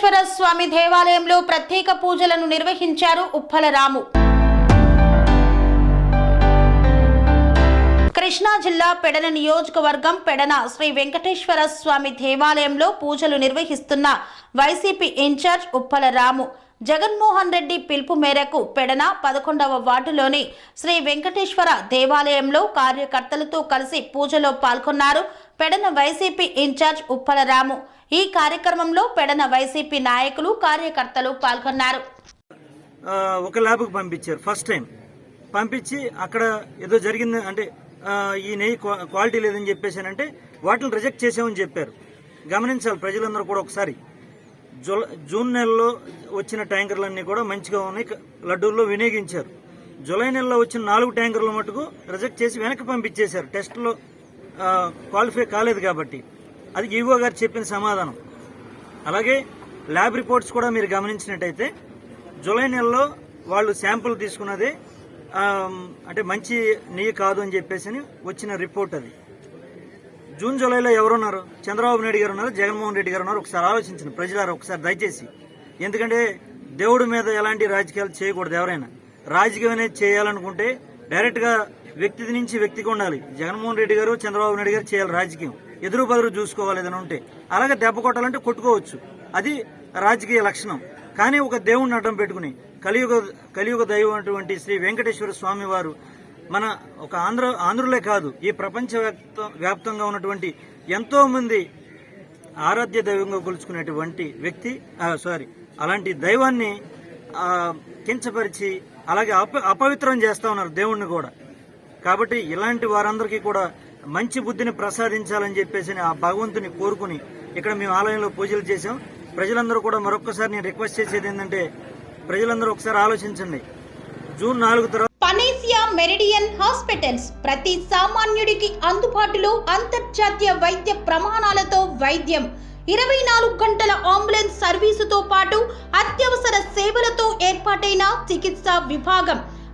వెంకటేశ్వర స్వామి దేవాలయంలో ప్రత్యేక పూజలను నిర్వహించారు ఉప్పల రాము కృష్ణా జిల్లా పెడన నియోజకవర్గం పెడన శ్రీ వెంకటేశ్వర స్వామి దేవాలయంలో పూజలు నిర్వహిస్తున్న వైసీపీ ఇన్ఛార్జ్ ఉప్పల రాము జగన్మోహన్ రెడ్డి పిలుపు మేరకు పెడన పదకొండవ వార్డులోని శ్రీ వెంకటేశ్వర దేవాలయంలో కార్యకర్తలతో కలిసి పూజలో పాల్గొన్నారు పెడన వైసీపీ ఇన్ఛార్జ్ ఉప్పల రాము ఈ కార్యక్రమంలో పెడన వైసీపీ నాయకులు కార్యకర్తలు పాల్గొన్నారు. ఒక ల్యాబ్కి పంపించారు ఫస్ట్ టైం. పంపించి అక్కడ ఏదో జరిగింది అంటే ఈ నెయ్యి క్వాలిటీ లేదని చెప్పేసానంటే వాటిని రిజెక్ట్ చేసామని చెప్పారు. గమనించాలి ప్రజలందరూ కూడా ఒకసారి. జూన్ నెలలో వచ్చిన ట్యాంకర్లన్నీ కూడా మంచిగా ఉన్నాయి లడ్డూల్లో వినియోగించారు. జూలై నెలలో వచ్చిన నాలుగు ట్యాంకర్ల మటుకు రిజెక్ట్ చేసి వెనక్కి పంపించేశారు. టెస్ట్లో క్వాలిఫై కాలేదు కాబట్టి. అది ఈవో గారు చెప్పిన సమాధానం. అలాగే ల్యాబ్ రిపోర్ట్స్ కూడా మీరు గమనించినట్టయితే జూలై నెలలో వాళ్ళు శాంపుల్ తీసుకున్నది అంటే మంచి నెయ్యి కాదు అని చెప్పేసి అని వచ్చిన రిపోర్ట్ అది. జూన్ జూలైలో ఎవరున్నారు? చంద్రబాబు నాయుడు గారు ఉన్నారు జగన్మోహన్ రెడ్డి గారు ఉన్నారు. ఒకసారి ఆలోచించండి ప్రజలారు ఒకసారి దయచేసి. ఎందుకంటే దేవుడి మీద ఎలాంటి రాజకీయాలు చేయకూడదు ఎవరైనా. రాజకీయం అనేది చేయాలనుకుంటే డైరెక్ట్గా వ్యక్తి నుంచి వ్యక్తికి ఉండాలి. జగన్మోహన్ రెడ్డి గారు చంద్రబాబు నాయుడు గారు చేయాలి రాజకీయం. ఎదురు బదురు చూసుకోవాలి ఏదైనా ఉంటే అలాగే దెబ్బ కొట్టాలంటే కొట్టుకోవచ్చు. అది రాజకీయ లక్షణం. కానీ ఒక దేవుణ్ణి అడ్డం పెట్టుకుని కలియుగ కలియుగ దైవం అటువంటి శ్రీ వెంకటేశ్వర స్వామి వారు మన ఒక ఆంధ్ర ఆంధ్రులే కాదు ఈ ప్రపంచ వ్యాప్తంగా ఉన్నటువంటి ఎంతో మంది ఆరాధ్య దైవంగా కొలుచుకునేటువంటి వ్యక్తి సారీ అలాంటి దైవాన్ని కించపరిచి అలాగే అప అపవిత్రం చేస్తా ఉన్నారు దేవుణ్ణి కూడా. కాబట్టి ఇలాంటి వారందరికీ కూడా మంచి బుద్ధిని ప్రసాదించాలని చెప్పేసి ఆ భగవంతుని కోరుకుని ఇక్కడ మేము ఆలయంలో పూజలు చేశాం. ప్రజలందరూ కూడా మరొకసారి నేను రిక్వెస్ట్ చేసేది ఏంటంటే ప్రజలందరూ ఒకసారి ఆలోచించండి. జూన్ నాలుగు తర్వాత పనేసియా మెరిడియన్ హాస్పిటల్స్ ప్రతి సామాన్యుడికి అందుబాటులో అంతర్జాతీయ వైద్య ప్రమాణాలతో వైద్యం. ఇరవై నాలుగు గంటల అంబులెన్స్ సర్వీసుతో పాటు అత్యవసర సేవలతో ఏర్పాటైన చికిత్సా విభాగం.